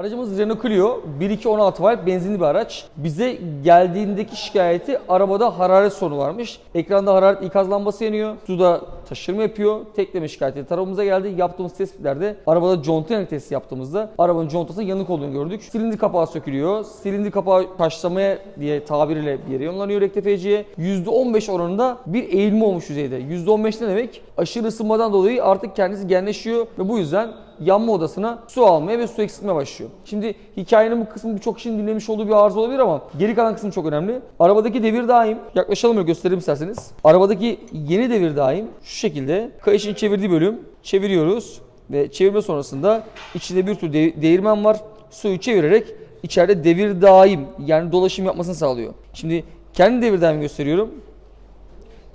Aracımız Renault Clio 1.2 valve benzinli bir araç. Bize geldiğindeki şikayeti arabada hararet sorunu varmış. Ekranda hararet ikaz lambası yanıyor. Suda taşırma yapıyor. Tekleme şikayeti tarafımıza geldi. Yaptığımız tespitlerde arabada conta yanık testi yaptığımızda arabanın contasının yanık olduğunu gördük. Silindir kapağı sökülüyor. Silindir kapağı taşlamaya diye tabiriyle bir yere yollanıyor rektifiyeciye. %15 oranında bir eğilme olmuş yüzeyde. %15 ne demek? Aşırı ısınmadan dolayı artık kendisi genleşiyor ve bu yüzden yanma odasına su almaya ve su eksiltmeye başlıyor. Şimdi hikayenin bu kısmı birçok kişinin dinlemiş olduğu bir arıza olabilir ama geri kalan kısım çok önemli. Arabadaki devir daim, yaklaşalım ve göstereyim isterseniz. Arabadaki yeni devir daim şekilde. Kayışın çevirdiği bölüm çeviriyoruz ve çevirme sonrasında içinde bir tür de- değirmen var. Suyu çevirerek içeride devir daim yani dolaşım yapmasını sağlıyor. Şimdi kendi devir daimini gösteriyorum.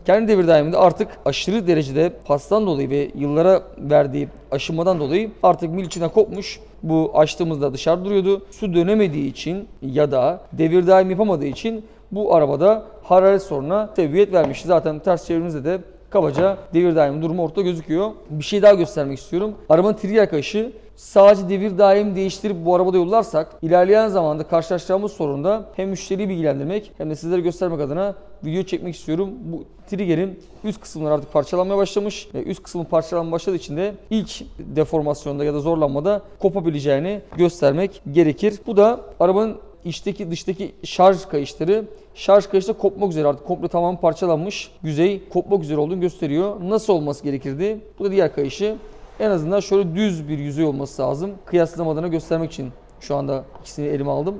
Kendi devir daiminde artık aşırı derecede pastan dolayı ve yıllara verdiği aşınmadan dolayı artık mil içinden kopmuş. Bu açtığımızda dışarı duruyordu. Su dönemediği için ya da devir daim yapamadığı için bu arabada hararet sorununa sebebiyet vermişti. Zaten ters çevirimizde de kabaca devir daim durumu ortada gözüküyor. Bir şey daha göstermek istiyorum. Arabanın trigger kayışı sadece devir daim değiştirip bu arabada yollarsak ilerleyen zamanda karşılaşacağımız sorunda hem müşteriyi bilgilendirmek hem de sizlere göstermek adına video çekmek istiyorum. Bu triggerin üst kısımları artık parçalanmaya başlamış. Ve üst kısmı parçalanmaya başladığı için de ilk deformasyonda ya da zorlanmada kopabileceğini göstermek gerekir. Bu da arabanın içteki dıştaki şarj kayışları şarj kayışı kopmak üzere artık komple tamamen parçalanmış. Yüzey kopmak üzere olduğunu gösteriyor. Nasıl olması gerekirdi? Bu da diğer kayışı. En azından şöyle düz bir yüzey olması lazım. Kıyaslama adına göstermek için şu anda ikisini elime aldım.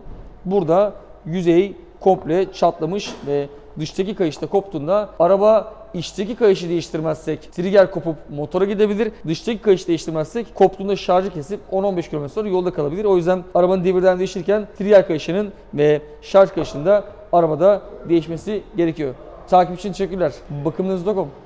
Burada yüzey komple çatlamış ve dıştaki kayışta koptuğunda araba içteki kayışı değiştirmezsek trigger kopup motora gidebilir. Dıştaki kayışı değiştirmezsek koptuğunda şarjı kesip 10-15 km sonra yolda kalabilir. O yüzden arabanın devirden değiştirirken trigger kayışının ve şarj kayışının da arabada değişmesi gerekiyor. Takip için teşekkürler. Bakımınız.com